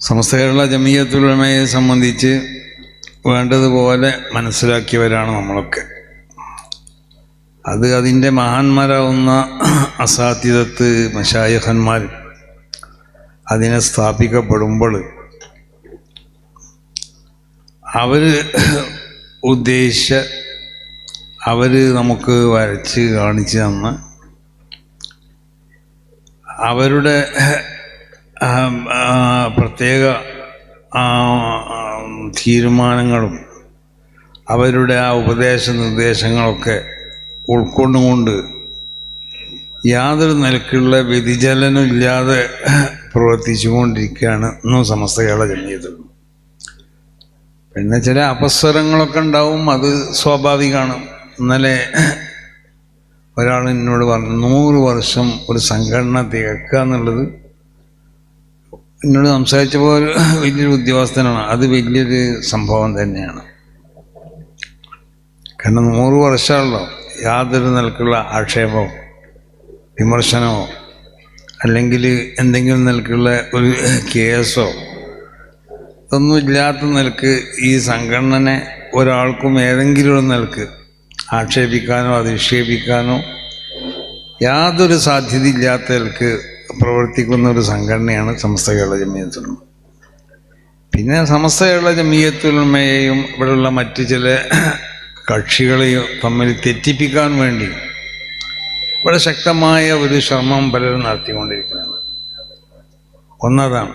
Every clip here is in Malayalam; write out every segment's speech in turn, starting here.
സമസ്ത കേരള ജമീയത്തുലമയെ സംബന്ധിച്ച് വേണ്ടതുപോലെ മനസ്സിലാക്കിയവരാണ് നമ്മളൊക്കെ. അത് അതിന്റെ മഹാന്മാരാവുന്ന അസാധ്യതത്ത് മഷായഹന്മാർ അതിനെ സ്ഥാപിക്കപ്പെടുമ്പോൾ അവർ ഉദ്ദേശിച്ച അവർ നമുക്ക് വരച്ച് കാണിച്ചു തന്ന് അവരുടെ പ്രത്യേക തീരുമാനങ്ങളും അവരുടെ ആ ഉപദേശ നിർദ്ദേശങ്ങളൊക്കെ ഉൾക്കൊണ്ടുകൊണ്ട് യാതൊരു നിലക്കുള്ള വ്യതിചലനം ഇല്ലാതെ പ്രവർത്തിച്ചുകൊണ്ടിരിക്കുകയാണ് ഇന്നും സമസ്ത കേരള ജമീയത്തിൽ പിന്നെ ചില അപസ്വരങ്ങളൊക്കെ ഉണ്ടാവും അത് സ്വാഭാവികമാണ്. ഇന്നലെ ഒരാൾ എന്നോട് പറഞ്ഞു നൂറ് വർഷം ഒരു സംഘടന തികക്കുക എന്നുള്ളത് എന്നോട് സംസാരിച്ചപ്പോൾ വലിയൊരു ഉദ്യോഗസ്ഥനാണ്. അത് വലിയൊരു സംഭവം തന്നെയാണ്. കാരണം നൂറ് വർഷമാണല്ലോ യാതൊരു നിലക്കുള്ള ആക്ഷേപമോ വിമർശനമോ അല്ലെങ്കിൽ എന്തെങ്കിലും നിലക്കുള്ള ഒരു കേസോ ഒന്നും ഇല്ലാത്ത നിലയ്ക്ക് ഈ സംഘടനനെ ഒരാൾക്കും ഏതെങ്കിലും ഒരു നിലയ്ക്ക് ആക്ഷേപിക്കാനോ അധിക്ഷേപിക്കാനോ യാതൊരു സാധ്യതയില്ലാത്ത നിലയ്ക്ക് പ്രവർത്തിക്കുന്ന ഒരു സംഘടനയാണ് സമസ്ത കേരള ജമീയത്തുലമ പിന്നെ സമസ്ത കേരള ജമീയത്തുലമയെയും ഇവിടെയുള്ള മറ്റ് ചില കക്ഷികളെയും തമ്മിൽ തെറ്റിപ്പിക്കാൻ വേണ്ടി ഇവിടെ ശക്തമായ ഒരു ശ്രമം പലരും നടത്തിക്കൊണ്ടിരിക്കുന്നത് ഒന്നതാണ്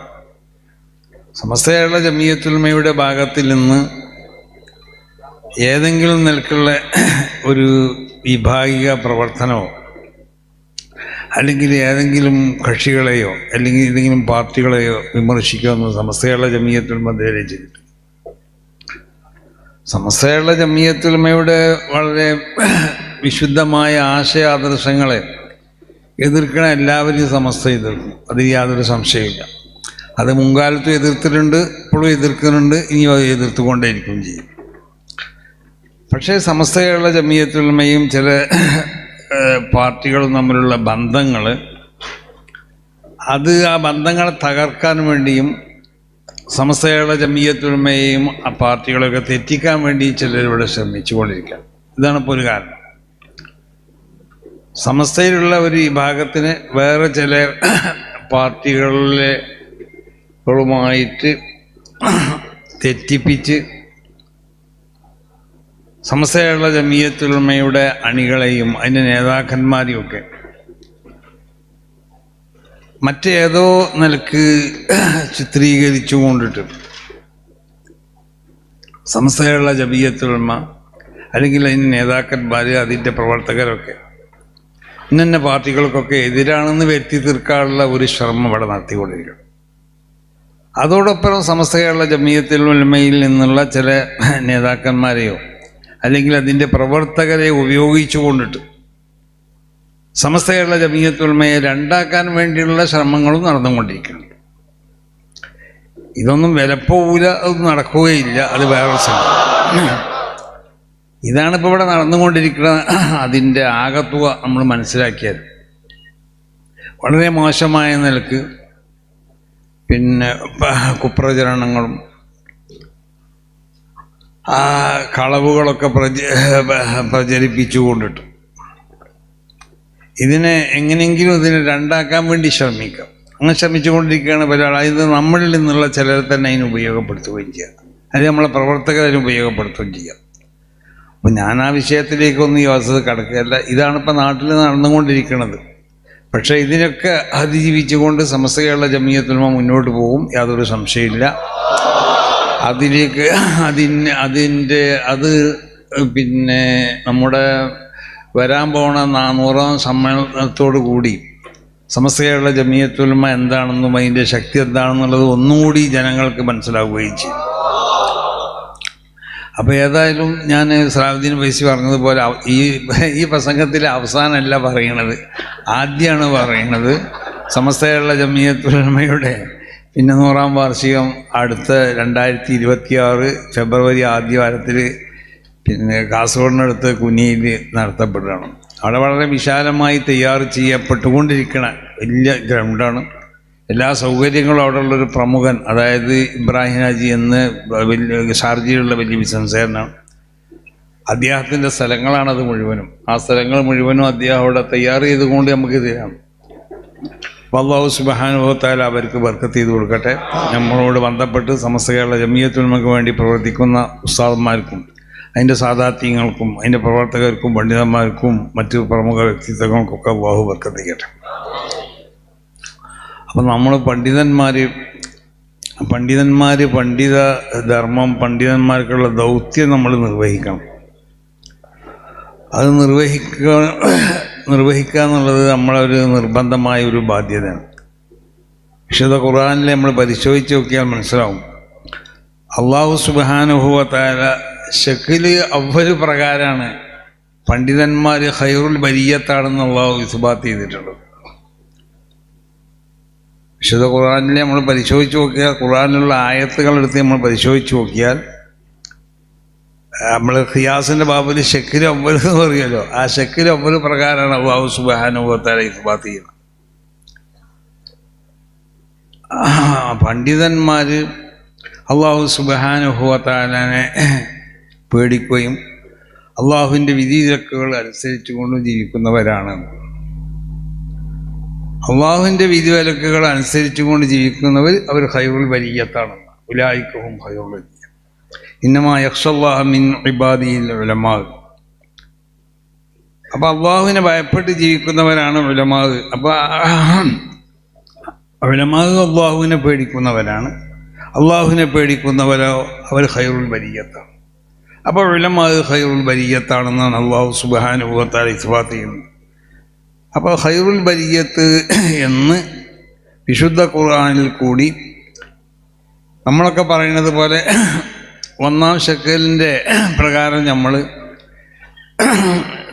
സമസ്ത കേരള ജമീയത്തുലമയുടെ ഭാഗത്തിൽ നിന്ന് ഏതെങ്കിലും നിലക്കുള്ള ഒരു വിഭാഗിക പ്രവർത്തനമോ അല്ലെങ്കിൽ ഏതെങ്കിലും കക്ഷികളെയോ അല്ലെങ്കിൽ ഏതെങ്കിലും പാർട്ടികളെയോ വിമർശിക്കുമെന്ന് സമസ്ത കേരള ജമീയത്തുലമ ഇതുവരെ സമസ്തയുള്ള സമസ്ത കേരള വളരെ വിശുദ്ധമായ ആശയ ആദർശങ്ങളെ എതിർക്കണ എല്ലാവരും സമസ്ത എതിർക്കും. അതിൽ യാതൊരു സംശയമില്ല അത് മുൻകാലത്തും എതിർത്തിട്ടുണ്ട് ഇപ്പോഴും എതിർക്കുന്നുണ്ട് ഇനിയും അത് എതിർത്തുകൊണ്ടേയിരിക്കും ചെയ്യും. പക്ഷേ സമസ്തയുള്ള ജമീയത്തിൽമയും ചില പാർട്ടികളും തമ്മിലുള്ള ബന്ധങ്ങൾ അത് ആ ബന്ധങ്ങളെ തകർക്കാൻ വേണ്ടിയും സമസ്തകളുടെ കേരള ആ പാർട്ടികളെയൊക്കെ തെറ്റിക്കാൻ വേണ്ടി ചിലരിവിടെ ശ്രമിച്ചുകൊണ്ടിരിക്കുക ഇതാണ് ഇപ്പോൾ ഒരു കാരണം. സമസ്തയിലുള്ള ഒരു വിഭാഗത്തിന് വേറെ ചില പാർട്ടികളിലെ തെറ്റിപ്പിച്ച് സമസ്തയുള്ള ജമീയത്തുലമയുടെ അണികളെയും അതിന്റെ നേതാക്കന്മാരെയും ഒക്കെ മറ്റേതോ നിലയ്ക്ക് ചിത്രീകരിച്ചു കൊണ്ടിട്ട് സംസ്ഥയുള്ള ജമീയത്തുലമ അല്ലെങ്കിൽ അതിന്റെ നേതാക്കന്മാർ അതിന്റെ പ്രവർത്തകരൊക്കെ ഇന്ന പാർട്ടികൾക്കൊക്കെ എതിരാണെന്ന് വരുത്തി തീർക്കാനുള്ള ഒരു ശ്രമം ഇവിടെ നടത്തിക്കൊണ്ടിരിക്കണം അതോടൊപ്പം സമസ്തയുള്ള ഉലമയിൽ നിന്നുള്ള ചില നേതാക്കന്മാരെയോ അല്ലെങ്കിൽ അതിന്റെ പ്രവർത്തകരെ ഉപയോഗിച്ചു കൊണ്ടിട്ട് സമസ്ത കേരള ജമീയത്തുൽമയെ രണ്ടാക്കാൻ വേണ്ടിയുള്ള ശ്രമങ്ങളും നടന്നുകൊണ്ടിരിക്കുന്നുണ്ട് ഇതൊന്നും വിലപ്പോവില്ല അത് നടക്കുകയില്ല അത് വേറെ സംഭവം ഇതാണ് ഇപ്പോൾ ഇവിടെ നടന്നുകൊണ്ടിരിക്കുന്ന അതിന്റെ ആകത്തുക നമ്മൾ മനസ്സിലാക്കിയത്. വളരെ മോശമായ നിലയ്ക്ക് പിന്നെ കുപ്രചരണങ്ങളും ആ കളവുകളൊക്കെ പ്രച പ്രചരിപ്പിച്ചുകൊണ്ടിട്ട്. ഇതിനെ എങ്ങനെയെങ്കിലും ഇതിനെ രണ്ടാക്കാൻ വേണ്ടി ശ്രമിക്കാം. അങ്ങനെ ശ്രമിച്ചുകൊണ്ടിരിക്കുകയാണ് പല അതായത് നമ്മളിൽ നിന്നുള്ള ചിലർ തന്നെ അതിന് ഉപയോഗപ്പെടുത്തുകയും ചെയ്യാം. അല്ലെങ്കിൽ നമ്മളെ പ്രവർത്തകർ അതിന് ഉപയോഗപ്പെടുത്തുകയും ചെയ്യാം. അപ്പം ഞാൻ ആ വിഷയത്തിലേക്കൊന്നും ഈ അവസ്ഥ കടക്കുകയല്ല. ഇതാണ് നാട്ടിൽ നടന്നുകൊണ്ടിരിക്കുന്നത്. പക്ഷേ ഇതിനൊക്കെ അതിജീവിച്ചുകൊണ്ട് സമസ്തകളുടെ ജമീയത്തുൽമ മുന്നോട്ട് പോകും. യാതൊരു സംശയമില്ല അതിലേക്ക് അതിന് അതിന്റെ അത് പിന്നെ നമ്മുടെ വരാൻ പോണ നാനൂറാം സമ്മേളനത്തോടു കൂടി സമസ്ത കേരള ജമീയത്തുൽമ എന്താണെന്നും അതിന്റെ ശക്തി എന്താണെന്നുള്ളത് ഒന്നുകൂടി ജനങ്ങൾക്ക് മനസ്സിലാവുകയും ചെയ്യും അപ്പോൾ ഏതായാലും ഞാൻ സ്രാവുദ്ദീൻ പൈസ പറഞ്ഞതുപോലെ ഈ ഈ പ്രസംഗത്തിലെ അവസാനമല്ല പറയണത്. ആദ്യമാണ് പറയണത്. സമസ്ത കേരള ജമീയത്തുലമയുടെ പിന്നെ നൂറാം വാർഷികം അടുത്ത രണ്ടായിരത്തി ഇരുപത്തി ആറ് ഫെബ്രുവരി ആദ്യവാരത്തിൽ പിന്നെ കാസർഗോഡിനടുത്ത് കുനിയിൽ നടത്തപ്പെടുകയാണ്. അവിടെ വളരെ വിശാലമായി തയ്യാർ ചെയ്യപ്പെട്ടുകൊണ്ടിരിക്കുന്ന വലിയ ഗ്രൗണ്ടാണ്. എല്ലാ സൗകര്യങ്ങളും അവിടെയുള്ളൊരു പ്രമുഖൻ അതായത് ഇബ്രാഹിം ഹാജി എന്ന് വലിയ ഷാർജയിലുള്ള വലിയ ബിസിനസ്സുകാരനാണ് അദ്ദേഹത്തിന്റെ സ്ഥലങ്ങളാണത് മുഴുവനും. ആ സ്ഥലങ്ങൾ മുഴുവനും അദ്ദേഹം അവിടെ തയ്യാർ ചെയ്തുകൊണ്ട് നമുക്ക് തരാം. അള്ളാഹു സുബാനുഭവത്താൽ അവർക്ക് ബർക്കത്ത് ചെയ്ത് കൊടുക്കട്ടെ. നമ്മളോട് ബന്ധപ്പെട്ട് സമസ്ത കേരള ജമിയത്തുൽമക്ക് വേണ്ടി പ്രവർത്തിക്കുന്ന ഉസ്താദന്മാർക്കും അതിന്റെ സാധാത്യങ്ങൾക്കും അതിന്റെ പ്രവർത്തകർക്കും പണ്ഡിതന്മാർക്കും മറ്റു പ്രമുഖ വ്യക്തിത്വങ്ങൾക്കൊക്കെ അള്ളാഹു ബർക്കത്ത് ചെയ്യട്ടെ. അപ്പം നമ്മൾ പണ്ഡിതന്മാർ പണ്ഡിതന്മാർ പണ്ഡിത ധർമ്മം പണ്ഡിതന്മാർക്കുള്ള ദൗത്യം നമ്മൾ നിർവഹിക്കണം. അത് നിർവഹിക്കുക നിർവഹിക്കുക എന്നുള്ളത് ഒരു നിർബന്ധമായ ഒരു ബാധ്യതയാണ്. വിശുദ്ധ ഖുർആാനിലെ നമ്മൾ പരിശോധിച്ച് നോക്കിയാൽ മനസ്സിലാവും. അള്ളാഹു സുബാനുഭവത്തായ ഷക്കിൽ അവർ പ്രകാരമാണ് പണ്ഡിതന്മാർ ഹൈറുൽ ബരിയത്താണെന്ന് അള്ളാഹു ഇസുബാത്ത് ചെയ്തിട്ടുള്ളത്. വിശുദ്ധ ഖുർആാനിലെ നമ്മൾ പരിശോധിച്ച് നോക്കിയാൽ ഖുർആാനിലുള്ള ആയത്തുകൾ എടുത്ത് നമ്മൾ പരിശോധിച്ച് നോക്കിയാൽ നമ്മൾ ഖിയാസിന്റെ ബാബിൽ ഷെക്കിൽ ഒമ്പത് എന്ന് പറയുമല്ലോ ആ ഷെക്കിൽ ഒമ്പത് പ്രകാരമാണ് അള്ളാഹു സുബാനുഭവത്താലെ ഇസ്ബാത്ത് ചെയ്യുന്നത്. പണ്ഡിതന്മാർ അള്ളാഹു സുബാനുഭവത്താലെ പേടിക്കുകയും അള്ളാഹുവിന്റെ വിധിവിലക്കുകൾ അനുസരിച്ചുകൊണ്ട് ജീവിക്കുന്നവരാണ്. അള്ളാഹുവിന്റെ വിധിവിലക്കുകൾ അനുസരിച്ചുകൊണ്ട് ജീവിക്കുന്നവർ അവർ ഹൈറുൽ വരീയത്താണെന്ന് ഉലായിക്കവും ഹൈറുൽ ഇന്നമാ യക്ഷല്ലാഹ മിൻ ഇബാദിയിൽ ഉലമാവ് അപ്പോൾ അള്ളാഹുവിനെ ഭയപ്പെട്ട് ജീവിക്കുന്നവരാണ് ഉലമാവ് അപ്പോൾ ഉലമാവ് അള്ളാഹുവിനെ പേടിക്കുന്നവരാണ്. അള്ളാഹുവിനെ പേടിക്കുന്നവരോ അവർ ഹൈറുൽ ബരിയത്താണ്. അപ്പോൾ ഉലമാവ് ഹൈറുൽ ബരിയത്താണെന്നാണ് അള്ളാഹു സുബാനുഭവത്താൽ ഇസ്ബാത്ത് ചെയ്യുന്നത്. അപ്പോൾ ഹൈറുൽ ബരിയത്ത് എന്ന് വിശുദ്ധ ഖുർആാനിൽ കൂടി നമ്മളൊക്കെ പറയുന്നത് പോലെ ഒന്നാം ഷക്കലിന്റെ പ്രകാരം നമ്മൾ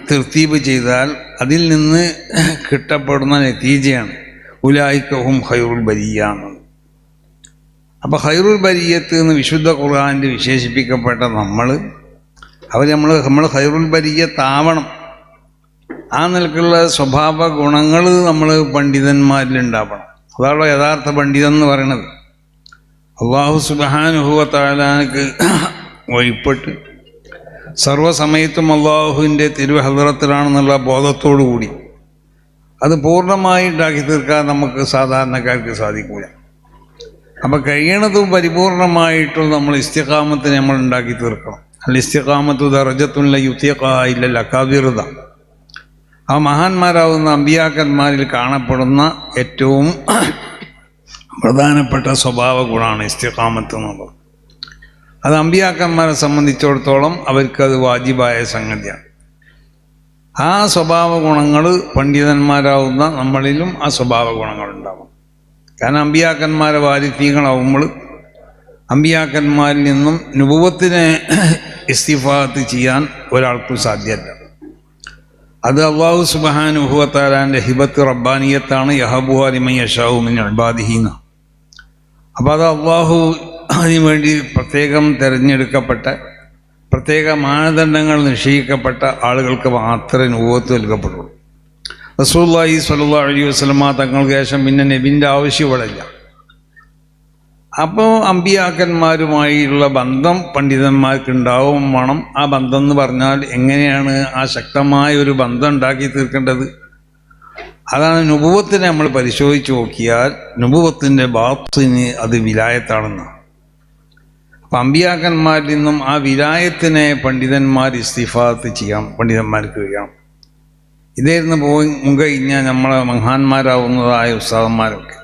തൃത്തീപ് ചെയ്താൽ അതിൽ നിന്ന് കിട്ടപ്പെടുന്ന നെത്തീജയാണ് ഉലായിക്കഹും ഹൈറുൽ ബരിയ എന്നത് അപ്പോൾ ഹൈറുൽ ബരിയത്ത് എന്ന് വിശുദ്ധ ഖുർആാനിൽ വിശേഷിപ്പിക്കപ്പെട്ട നമ്മൾ അവർ നമ്മൾ നമ്മൾ ഹൈറുൽ ബരിയത്താവണം. ആ നിലക്കുള്ള സ്വഭാവ ഗുണങ്ങൾ നമ്മൾ പണ്ഡിതന്മാരിൽ ഉണ്ടാവണം. അതാണ് യഥാർത്ഥ പണ്ഡിതൻ എന്ന് പറയണത് അള്ളാഹു സുബാനുഭവത്താലാനക്ക് വഴിപ്പെട്ട് സർവസമയത്തും അള്ളാഹുവിന്റെ തിരുവഹദ്രത്തിലാണെന്നുള്ള ബോധത്തോടു കൂടി അത് പൂർണമായി ഉണ്ടാക്കി തീർക്കാൻ നമുക്ക് സാധാരണക്കാർക്ക് സാധിക്കില്ല അപ്പം കഴിയണതും പരിപൂർണമായിട്ടും നമ്മൾ ഇസ്തിഖാമത്തിന് നമ്മൾ ഉണ്ടാക്കി തീർക്കണം അല്ല ഇസ്തിഖാമത്തു ദർജത്തുള്ള യുത്തിയക്കായില്ല കവിറുത ആ മഹാന്മാരാവുന്ന അമ്പിയാക്കന്മാരിൽ കാണപ്പെടുന്ന ഏറ്റവും പ്രധാനപ്പെട്ട സ്വഭാവ ഗുണമാണ് ഇസ്തിഖാമത്ത് എന്നുള്ളത്. അത് അമ്പിയാക്കന്മാരെ സംബന്ധിച്ചിടത്തോളം അവർക്കത് വാജിബായ സംഗതിയാണ്. ആ സ്വഭാവ ഗുണങ്ങൾ പണ്ഡിതന്മാരാവുന്ന നമ്മളിലും ആ സ്വഭാവ ഗുണങ്ങൾ ഉണ്ടാവും കാരണം അമ്പിയാക്കന്മാരെ വാരിത്തീകളാവുമ്പോൾ അമ്പിയാക്കന്മാരിൽ നിന്നും നുപവത്തിനെ ഇസ്തിഫാത്ത് ചെയ്യാൻ ഒരാൾക്കും സാധ്യമല്ല അത് അള്ളാഹു സുബാനുഭവത്താലാന്റെ ഹിബത്ത് റബ്ബാനിയത്താണ് യഹബുഹാലിമൈ ഷാഹുമിൻ അൽബാദിഹീന്ന അപ്പോൾ അത് അള്ളാഹു അതിനു വേണ്ടി പ്രത്യേകം തിരഞ്ഞെടുക്കപ്പെട്ട പ്രത്യേക മാനദണ്ഡങ്ങൾ നിശ്ചയിക്കപ്പെട്ട ആളുകൾക്ക് മാത്രമേ നുപത്ത് നൽകപ്പെടുള്ളൂ. റസൂല്ലായി സല്ല അലൈഹി വസ്ലമ തങ്ങൾക്ക് ശേഷം പിന്നെ നബിന്റെ ആവശ്യമില്ല അപ്പോൾ അമ്പിയാക്കന്മാരുമായുള്ള ബന്ധം പണ്ഡിതന്മാർക്കുണ്ടാവും വേണം. ആ ബന്ധം എന്ന് പറഞ്ഞാൽ എങ്ങനെയാണ് ആ ശക്തമായ ഒരു ബന്ധം ഉണ്ടാക്കി തീർക്കേണ്ടത്? അതാണ് നുപുവത്തിനെ നമ്മൾ പരിശോധിച്ച് നോക്കിയാൽ നുപുവത്തിന്റെ ബാത്തിന് അത് വിലായത്താണെന്ന് അപ്പം അമ്പിയാക്കന്മാരിൽ നിന്നും ആ വിലായത്തിനെ പണ്ഡിതന്മാർ ഇസ്തിഫാത്ത് ചെയ്യാം പണ്ഡിതന്മാർക്ക് ചെയ്യാം. ഇതായിരുന്നു പോയി മുൻകഴിഞ്ഞാൽ നമ്മളെ മഹാന്മാരാവുന്നതായ ഉസ്താദന്മാരൊക്കെ.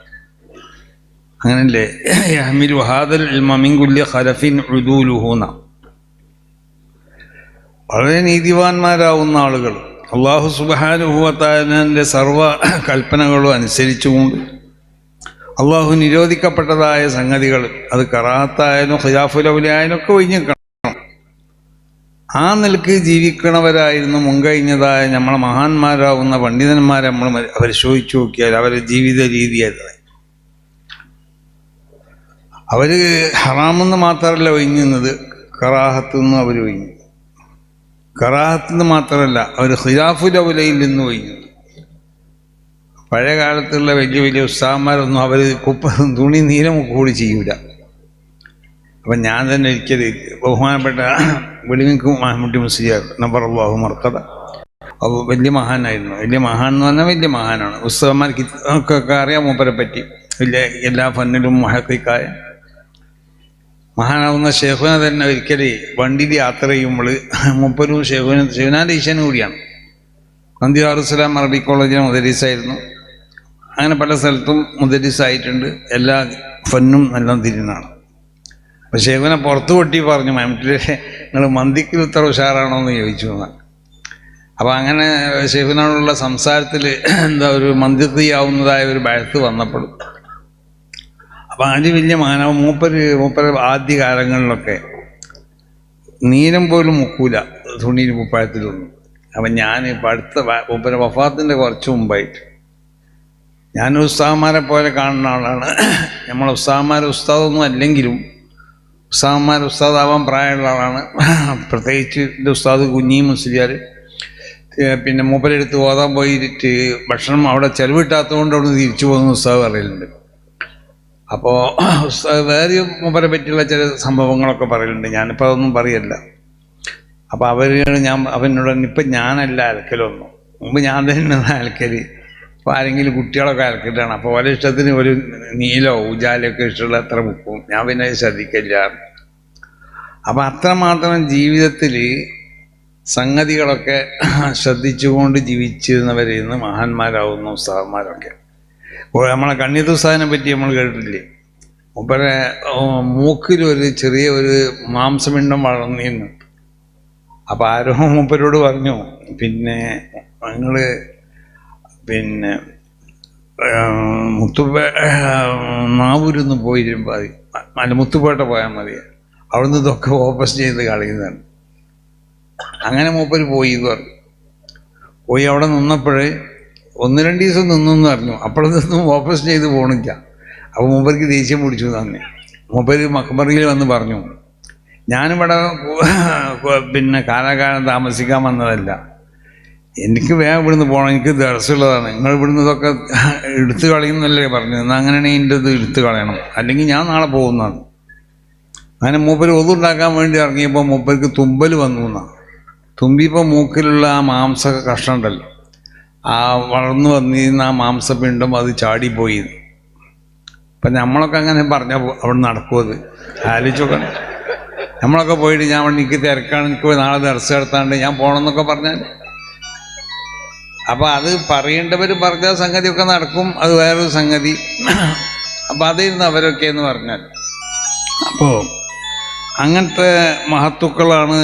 അങ്ങനല്ലേ? യഹ്മിലു ഹാദൽ മമിങ്കുല്യ ഖലഫിൻ ഉദൂലുഹൂന വളരെ നീതിവാന്മാരാവുന്ന ആളുകൾ. അള്ളാഹു സുബാനുഭവത്താന്റെ സർവ കൽപ്പനകളും അനുസരിച്ചുകൊണ്ട് അള്ളാഹു നിരോധിക്കപ്പെട്ടതായ സംഗതികൾ അത് കറാത്തായാലും ഖിലാഫുലൗലിയായാലും ഒക്കെ ഒഴിഞ്ഞിക്കണം ആ നിലയ്ക്ക് ജീവിക്കണവരായിരുന്നു മുൻകഴിഞ്ഞതായ നമ്മളെ മഹാന്മാരാവുന്ന പണ്ഡിതന്മാരെ നമ്മൾ പരിശോധിച്ചു നോക്കിയാൽ അവരുടെ ജീവിത രീതിയായിരുന്നു അവർ ഹറാമെന്ന് മാത്രമല്ല ഒഴിഞ്ഞുന്നത് കറാഹത്ത് നിന്ന് അവർ ഒഴിഞ്ഞു. കറാഹത്ത് നിന്ന് മാത്രമല്ല അവർ ഖിലാഫുൽ ഔലയിൽ നിന്ന് ഒഴിഞ്ഞു പഴയ കാലത്തുള്ള വലിയ വലിയ ഉത്സാഹന്മാരൊന്നും അവർ കുപ്പ തുണി നീലം കൂടി ചെയ്യൂല. അപ്പം ഞാൻ തന്നെ ഒരിക്കൽ ബഹുമാനപ്പെട്ട വെളിമിക്കും മഹമ്മൂട്ടി മുസ്ലിയാർ നമ്പർ അള്ളാഹു മർക്കത അപ്പോൾ വലിയ മഹാനായിരുന്നു. വലിയ മഹാൻ എന്ന് പറഞ്ഞാൽ വലിയ മഹാനാണ്. ഉത്സവന്മാർക്ക് ഒക്കെ അറിയാം മൂപ്പരെ പറ്റി. വലിയ എല്ലാ ഫന്നിലും മഹത്തിക്കായ മഹാനാവുന്ന ഷെഹുന തന്നെ ഒരിക്കൽ വണ്ടിയിൽ യാത്ര ചെയ്യുമ്പോൾ മുപ്പരും ഷെഹുന ഷെഹുനാന്റെ ഈശാനും കൂടിയാണ്. നന്ദി ആറുസലാം അറബി കോളേജിലെ മുദരീസായിരുന്നു. അങ്ങനെ പല സ്ഥലത്തും മുദരീസായിട്ടുണ്ട്. എല്ലാ ഫന്നും നല്ല തിരിഞ്ഞാണ് അപ്പോൾ ഷെഹുന പുറത്തു കൊട്ടി പറഞ്ഞു മമ്മൂട്ടിലെ നിങ്ങൾ മന്തിക്ക് ഇത്ര ഉഷാറാണോ എന്ന് ചോദിച്ചു എന്നാണ് അപ്പോൾ അങ്ങനെ ഷെഹുനോടുള്ള സംസാരത്തിൽ എന്താ ഒരു മന്ദിത്തിയാവുന്നതായ ഒരു ബഴത്ത് വന്നപ്പോഴും അതിന് വലിയ മാനവ മൂപ്പര് മൂപ്പര് ആദ്യ കാലങ്ങളിലൊക്കെ നീലം പോലും മുക്കൂല തുണിയിൽ കുപ്പായത്തിലൊന്നും. അപ്പം ഞാൻ ഇപ്പം അടുത്ത മൂപ്പര് വഫാത്തിന്റെ കുറച്ച് മുമ്പായിട്ട്. ഞാൻ ഉസ്താഹന്മാരെ പോലെ കാണുന്ന ആളാണ്. നമ്മൾ ഉസ്താഹന്മാർ ഉസ്താദൊന്നും അല്ലെങ്കിലും ഉസ്താഹന്മാർ ഉസ്താദാവാൻ പ്രായമുള്ള ആളാണ്. പ്രത്യേകിച്ച് എന്റെ ഉസ്താദ് കുഞ്ഞി മുസ്ലിയാർ പിന്നെ മൂപ്പരെടുത്ത് ഓതാൻ പോയിട്ട് ഭക്ഷണം അവിടെ ചെലവിട്ടാത്തതുകൊണ്ട് അവിടെ തിരിച്ചു പോകുന്ന ഉസ്താദ് പറയലുണ്ട് അപ്പോൾ വേറെ മൂപ്പരെ പറ്റിയുള്ള ചില സംഭവങ്ങളൊക്കെ പറയലുണ്ട്. ഞാനിപ്പോൾ അതൊന്നും പറയല്ല. അപ്പോൾ അവർ ഞാൻ അവനോട് ഇപ്പം ഞാനല്ല അലക്കലൊന്നും മുമ്പ് ഞാൻ തന്നെ അലക്കൽ ഇപ്പോൾ ആരെങ്കിലും കുട്ടികളൊക്കെ അലക്കിട്ടാണ് അപ്പോൾ ഓരോ ഇഷ്ടത്തിന് ഒരു നീലോ ഊജാലൊക്കെ ഇഷ്ടമുള്ള അത്ര മുക്കും. ഞാൻ പിന്നെ ശ്രദ്ധിക്കില്ല. അപ്പം അത്രമാത്രം ജീവിതത്തിൽ സംഗതികളൊക്കെ ശ്രദ്ധിച്ചുകൊണ്ട് ജീവിച്ചിരുന്നവരിൽ നിന്ന് മഹാന്മാരാവുന്നു ഉത്സാഹന്മാരൊക്കെ നമ്മളെ കണ്ണീർ ഉത്സാഹിനെ പറ്റി നമ്മൾ കേട്ടിട്ടില്ലേ? മൂപ്പരെ മൂക്കിലൊരു ചെറിയ ഒരു മാംസമിണ്ടം വളർന്നിരുന്നു. അപ്പം ആരോ മൂപ്പരോട് പറഞ്ഞു പിന്നെ നിങ്ങൾ പിന്നെ മുത്തുപേ നാവൂരൊന്ന് പോയി മതി അല്ല മുത്തുപേട്ട പോയാൽ മതി. അവിടുന്ന് ഇതൊക്കെ ഓപ്പസ് ചെയ്ത് കളയുന്നതാണ് അങ്ങനെ മൂപ്പര് പോയി എന്ന് പറഞ്ഞു. പോയി അവിടെ നിന്നപ്പോഴേ ഒന്ന് രണ്ട് ദിവസം നിന്നു എന്ന് പറഞ്ഞു നിന്നും വാപ്പസ് ചെയ്ത് പോണില്ല. അപ്പോൾ മൂപ്പർക്ക് ദേഷ്യം പിടിച്ചു തന്നെ മൂപ്പര് മക്കമറിയിൽ വന്ന് പറഞ്ഞു ഞാനിവിടെ പിന്നെ കാലാകാലം താമസിക്കാൻ വന്നതല്ല. എനിക്ക് വേഗം ഇവിടുന്ന് പോകണം എനിക്ക് ദിവസമുള്ളതാണ് നിങ്ങൾ ഇവിടുന്ന് ഇതൊക്കെ എടുത്തു കളയുന്നല്ലേ പറഞ്ഞു എന്നാൽ അങ്ങനെയാണെങ്കിൽ എന്റെ ഇത് എടുത്തു കളയണം. അല്ലെങ്കിൽ ഞാൻ നാളെ പോകുന്നതാണ്. അങ്ങനെ മൂപ്പര് ഒതുണ്ടാക്കാൻ വേണ്ടി ഇറങ്ങിയപ്പോൾ മൂപ്പർക്ക് തുമ്പൽ വന്നു എന്നാണ് തുമ്പിയപ്പോൾ മൂക്കിലുള്ള ആ മാംസ കഷ്ണം ആ വളർന്നു വന്നിരുന്ന ആ മാംസപിണ്ഡം അത് ചാടിപ്പോയി. അപ്പം നമ്മളൊക്കെ അങ്ങനെ പറഞ്ഞാൽ അവിടെ നടക്കുമത് ആലോചിച്ചൊക്കെ നമ്മളൊക്കെ പോയിട്ട് ഞാൻ എനിക്ക് തിരക്കാണ് എനിക്ക് നാളെ ദർശനം എടുത്താണ്ട് ഞാൻ പോകണമെന്നൊക്കെ പറഞ്ഞാൽ അപ്പോൾ അത് പറയേണ്ടവർ പറഞ്ഞ സംഗതിയൊക്കെ നടക്കും അത് വേറൊരു സംഗതി. അപ്പോൾ അതിരുന്ന് അവരൊക്കെ എന്ന് പറഞ്ഞാൽ അപ്പോൾ അങ്ങനത്തെ മഹത്തുക്കളാണ്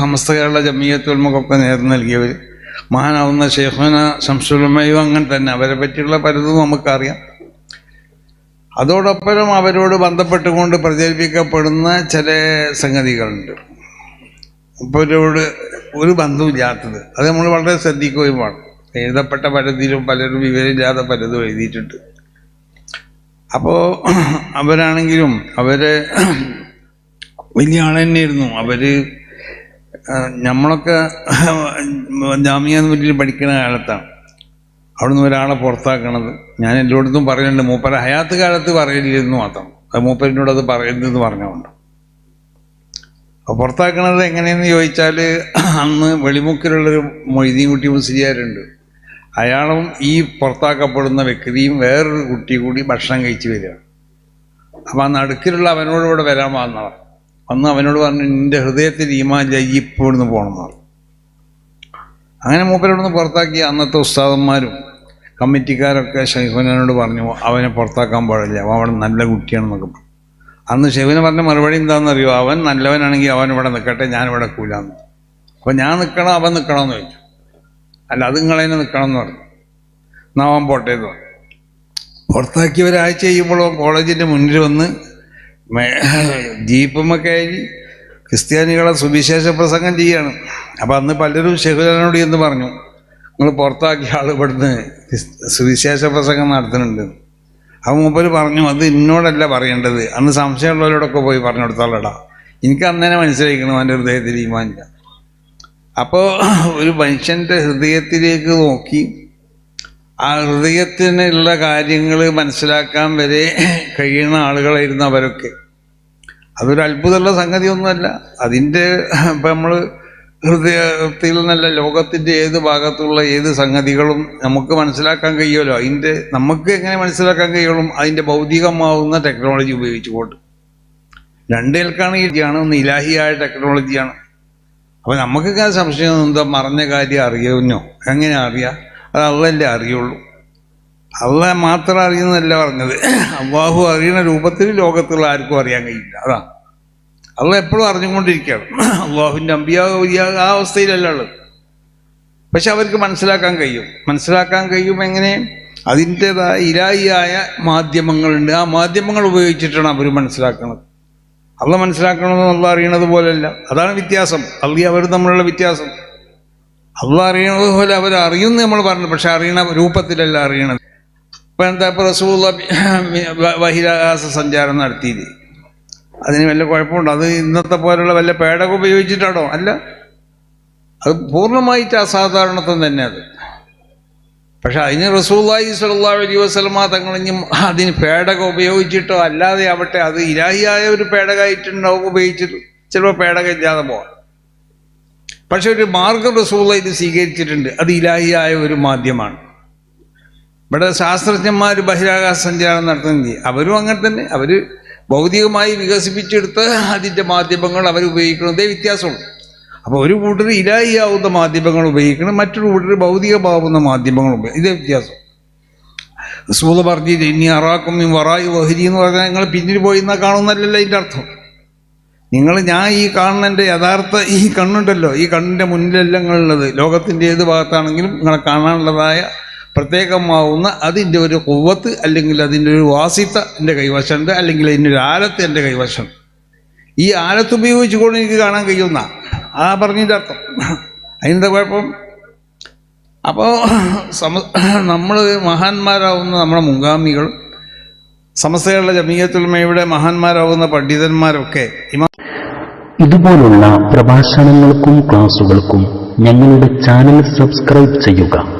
സമസ്ത കേരള ജമീയത്തുൽമുഖൊക്കെ നേർന്നു നൽകിയവർ മഹാനാവുന്ന ഷെയ്ഖുന ശംസുലമയും അങ്ങനെ തന്നെ. അവരെ പറ്റിയുള്ള പലതും നമുക്കറിയാം. അതോടൊപ്പം അവരോട് ബന്ധപ്പെട്ടുകൊണ്ട് പ്രചരിപ്പിക്കപ്പെടുന്ന ചില സംഗതികളുണ്ട്. ഇവരോട് ഒരു ബന്ധമില്ലാത്തത് അത് നമ്മൾ വളരെ ശ്രദ്ധിക്കുകയും വേണം എഴുതപ്പെട്ട പലതിലും പലരും വിവരമില്ലാതെ പലതും എഴുതിയിട്ടുണ്ട്. അപ്പോൾ അവരാണെങ്കിലും അവരെ വലിയ ആൾ ആ, നമ്മളൊക്കെ ജാമ്യ വീട്ടിൽ പഠിക്കുന്ന കാലത്താണ്. അവിടുന്ന് ഒരാളെ പുറത്താക്കണത്. ഞാൻ എല്ലായിടത്തും പറയുന്നുണ്ട് മൂപ്പര ഹയാത്ത് കാലത്ത് പറയില്ലെന്ന് മാത്രം. മൂപ്പരിനോട് അത് പറയരുതെന്ന് പറഞ്ഞുകൊണ്ട്. അപ്പോൾ പുറത്താക്കണത് എങ്ങനെയെന്ന് ചോദിച്ചാൽ അന്ന് വെളിമുക്കിലുള്ളൊരു മൊയ്തീൻ കുട്ടി മുസ്ലിയാരുണ്ട്. അയാളും ഈ പുറത്താക്കപ്പെടുന്ന വ്യക്തിയും വേറൊരു കുട്ടി കൂടി ഭക്ഷണം കഴിച്ച് വരിക അപ്പം ആ നടുക്കിലുള്ള അവനോട് വരാൻ വന്നതാണ് അന്ന് അവനോട് പറഞ്ഞു നിന്റെ ഹൃദയത്തിൽ ഈമാൻ ഇപ്പോൾ ഇവിടുന്ന് പോകണം എന്ന് പറഞ്ഞു. അങ്ങനെ മൂപ്പരോടൊന്ന് പുറത്താക്കി. അന്നത്തെ ഉസ്താദന്മാരും കമ്മിറ്റിക്കാരൊക്കെ ഷെയ്ഖുനോട് പറഞ്ഞു അവനെ പുറത്താക്കാൻ പാടില്ല അവൻ അവിടെ നല്ല കുട്ടിയാണെന്നൊക്കെ പറഞ്ഞു. അന്ന് ഷെയ്ഖുന പറഞ്ഞ മറുപടി എന്താണെന്നറിയോ? അവൻ നല്ലവനാണെങ്കിൽ അവൻ ഇവിടെ നിൽക്കട്ടെ ഞാനിവിടെ കൂലാന്ന് അപ്പോൾ ഞാൻ നിൽക്കണം അവൻ നിൽക്കണമെന്ന് ചോദിച്ചു. അല്ല അത് നിങ്ങളതിനെ നിൽക്കണം എന്ന് പറഞ്ഞു. എന്നാ അവൻ പോട്ടെ എന്ന് പറഞ്ഞു. പുറത്താക്കി ഒരാഴ്ച കോളേജിന്റെ മുന്നിൽ വന്ന് ജീപ്പുമൊക്കെ ആയി ക്രിസ്ത്യാനികളെ സുവിശേഷ പ്രസംഗം ചെയ്യാണ്. അപ്പം അന്ന് പലരും ഷെഹുലാനോട് എന്ന് പറഞ്ഞു നിങ്ങൾ പുറത്താക്കിയ ആൾ ഇവിടുന്ന് സുവിശേഷ പ്രസംഗം നടത്തുന്നുണ്ട്. അപ്പം മുമ്പ് പറഞ്ഞു അത് എന്നോടല്ല പറയേണ്ടത്. അന്ന് സംശയമുള്ളവരോടൊക്കെ പോയി പറഞ്ഞു കൊടുത്തോളടാ എനിക്ക് അന്നേനെ മനസ്സിലാക്കണം അവന്റെ ഹൃദയത്തിൽ ഈമാനില്ല അപ്പോൾ ഒരു മനുഷ്യന്റെ ഹൃദയത്തിലേക്ക് നോക്കി ആ ഹൃദയത്തിനുള്ള കാര്യങ്ങൾ മനസ്സിലാക്കാൻ വരെ കഴിയുന്ന ആളുകളായിരുന്നു അവരൊക്കെ. അതൊരു അത്ഭുതമുള്ള സംഗതിയൊന്നുമല്ല. അതിന്റെ ഇപ്പം നമ്മൾ ഹൃദയത്തിൽ നിന്നല്ല ലോകത്തിന്റെ ഏത് ഭാഗത്തുള്ള ഏത് സംഗതികളും നമുക്ക് മനസ്സിലാക്കാൻ കഴിയുമല്ലോ. അതിന്റെ നമുക്ക് എങ്ങനെ മനസ്സിലാക്കാൻ കഴിയുള്ളൂ? അതിന്റെ ഭൗതികമാവുന്ന ടെക്നോളജി ഉപയോഗിച്ചുകൊണ്ട്. രണ്ടേൽക്കാണ് ഒന്ന് ഇലാഹിയായ ടെക്നോളജിയാണ്. അപ്പോൾ നമുക്കൊക്കെ സംശയം എന്താ? മറഞ്ഞ കാര്യം അറിയുന്നോ? എങ്ങനെ അറിയാം? അത് അള്ളല്ലേ അറിയുള്ളൂ. അള്ള മാത്രം അറിയുന്നതല്ല പറഞ്ഞത്. അള്ളാഹു അറിയുന്ന രൂപത്തിൽ ലോകത്തുള്ള ആർക്കും അറിയാൻ കഴിയില്ല. അതാ. അള്ള എപ്പോഴും അറിഞ്ഞുകൊണ്ടിരിക്കുകയാണ്. അള്ളാഹുവിന്റെ അമ്പിയാ ആ അവസ്ഥയിലല്ല ഉള്ളത്. പക്ഷെ അവർക്ക് മനസ്സിലാക്കാൻ കഴിയും. മനസ്സിലാക്കാൻ കഴിയും എങ്ങനെ? അതിന്റെതായ ഇരായിയായ മാധ്യമങ്ങളുണ്ട്. ആ മാധ്യമങ്ങൾ ഉപയോഗിച്ചിട്ടാണ് അവർ മനസ്സിലാക്കുന്നത് അള്ള മനസ്സിലാക്കണമെന്ന് അള്ള അറിയണത് പോലെയല്ല അതാണ് വ്യത്യാസം. അള്ളി അവർ തമ്മിലുള്ള വ്യത്യാസം. അള്ള അറിയണത് പോലെ അവർ അറിയുമെന്ന് നമ്മൾ പറഞ്ഞു. പക്ഷെ അറിയണ രൂപത്തിലല്ല അറിയണത്. ഇപ്പം എന്താ ഇപ്പോൾ റസൂള്ള ബഹിരാകാശ സഞ്ചാരം നടത്തിയില്ലേ? അതിന് വല്ല കുഴപ്പമുണ്ടോ? അത് ഇന്നത്തെ പോലുള്ള വല്ല പേടൊക്കെ ഉപയോഗിച്ചിട്ടാണോ? അല്ല. അത് പൂർണമായിട്ട് അസാധാരണത്വം തന്നെ അത്. പക്ഷെ അതിന് റസൂല്ലായി സ്വല്ലാ അലൈ വസ്ലമ തങ്ങളിഞ്ഞും അതിന് പേടകം ഉപയോഗിച്ചിട്ടോ അല്ലാതെ ആവട്ടെ അത് ഇരാഹിയായ ഒരു പേടകമായിട്ടുണ്ടാവും ഉപയോഗിച്ചിട്ട് ചിലപ്പോൾ പേടകം ഇല്ലാതെ പോവാം. പക്ഷെ ഒരു മാർഗം റസൂള്ള ഇത് സ്വീകരിച്ചിട്ടുണ്ട്. അത് ഇലാഹിയായ ഒരു മാധ്യമമാണ്. ഇവിടെ ശാസ്ത്രജ്ഞന്മാർ ബഹിരാകാശ സഞ്ചാരം നടത്തുന്നെങ്കിൽ അവരും അങ്ങനെ തന്നെ. അവർ ഭൗതികമായി വികസിപ്പിച്ചെടുത്ത് അതിന്റെ മാധ്യമങ്ങൾ അവർ ഉപയോഗിക്കണതേ വ്യത്യാസമുള്ളൂ. അപ്പോൾ ഒരു കൂട്ടർ ഇലായിയാവുന്ന മാധ്യമങ്ങൾ ഉപയോഗിക്കണം മറ്റൊരു കൂട്ടർ ഭൗതികമാവുന്ന മാധ്യമങ്ങൾ ഉപയോഗിക്കും ഇതേ വ്യത്യാസം. റസൂല പറഞ്ഞില്ല ഇനി അറാക്കും ഈ വറായി വഹരി എന്ന് പറഞ്ഞാൽ നിങ്ങൾ പിന്നിൽ പോയി എന്നാൽ കാണുന്നല്ലല്ലോ അതിന്റെ അർത്ഥം. നിങ്ങൾ ഞാൻ ഈ കാണുന്നതിന്റെ യഥാർത്ഥ ഈ കണ്ണുണ്ടല്ലോ ഈ കണ്ണിന്റെ മുന്നിലെല്ലാം ഉള്ളത് ലോകത്തിന്റെ ഏത് ഭാഗത്താണെങ്കിലും നിങ്ങളെ കാണാനുള്ളതായ പ്രത്യേകമാവുന്ന അതിന്റെ ഒരു കൊവ്വത്ത് അല്ലെങ്കിൽ അതിന്റെ ഒരു വാസിത്ത എന്റെ കൈവശമുണ്ട് അല്ലെങ്കിൽ അതിന്റെ ഒരു ആലത്ത് എന്റെ കൈവശമുണ്ട് ഈ ആലത്ത് ഉപയോഗിച്ചുകൊണ്ട് എനിക്ക് കാണാൻ കഴിയുന്ന ആ പറഞ്ഞതിന്റെ അർത്ഥം. അതിന്റെ കുഴപ്പം? അപ്പോൾ സമ നമ്മൾ മഹാന്മാരാവുന്ന നമ്മുടെ മുൻഗാമികൾ സമസ്തകളുടെ ജമീയത്തുൽമയുടെ മഹാന്മാരാവുന്ന പണ്ഡിതന്മാരൊക്കെ ഇതുപോലുള്ള പ്രഭാഷണങ്ങൾക്കും ക്ലാസുകൾക്കും ഞങ്ങളുടെ ചാനൽ സബ്സ്ക്രൈബ് ചെയ്യുക.